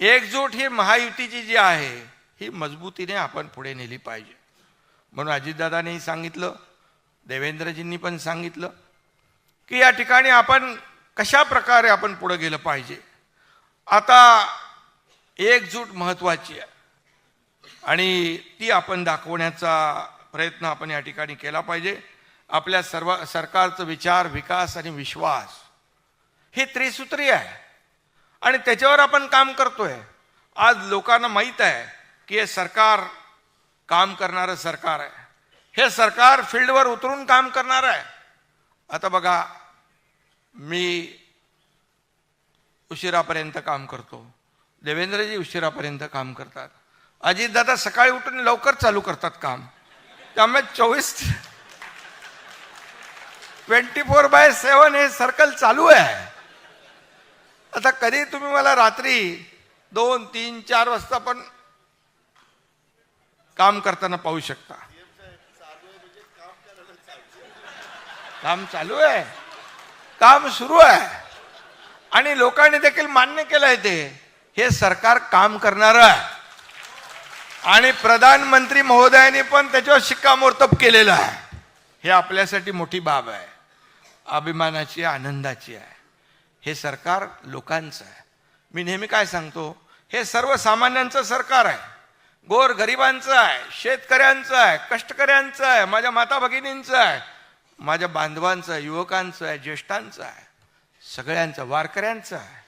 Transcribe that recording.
एकजूट ही महायुतीची जी आहे ही मजबूतीने आपण पुढे नेली पाहिजे. म्हणून अजितदादानेही सांगितलं देवेंद्रजींनी पण सांगितलं की या ठिकाणी आपण कशा प्रकारे आपण पुढे गेलं पाहिजे. आता एकजूट महत्वाची आहे. आणि ती आपण दाखवण्याचा प्रयत्न आपण या ठिकाणी केला पाहिजे. आपल्या सर्व सरकारचं विचार विकास आणि विश्वास हे त्रिसूत्री आहे. आणि त्याच्यावर आपण काम करतोय. आज लोकांना माहीत आहे की हे सरकार काम करणारं सरकार आहे. हे सरकार फील्डवर उतरून काम करणार आहे. आता बघा मी उशिरापर्यंत काम करतो. देवेंद्रजी उशिरापर्यंत काम करतात. अजितदादा सकाळी उठून लवकर चालू करतात काम. त्यामुळे चोवीस ट्वेंटी फोर बाय सेवन हे सर्कल चालू आहे. आता कधी तुम्ही मला रात्री दोन तीन चार वाजता पण काम करताना पाहू शकता. काम चालू आहे. काम सुरू आहे. आणि लोकांनी देखील मान्य केलंय ते. हे सरकार काम करणार आहे. आणि प्रधानमंत्री महोदयांनी पण त्याच्यावर शिक्कामोर्तब केलेलं आहे. हे आपल्यासाठी मोठी बाब आहे. अभिमानाची आनंदाची आहे. हे सरकार लोकांचं आहे. मी नेहमी काय सांगतो हे सर्वसामान्यांचं सरकार आहे. गोर गरिबांचं आहे शेतकऱ्यांचं आहे कष्टकऱ्यांचं आहे माझ्या माता भगिनींचं आहे माझ्या बांधवांचं आहे युवकांचं आहे ज्येष्ठांचं आहे सगळ्यांचं वारकऱ्यांचं आहे.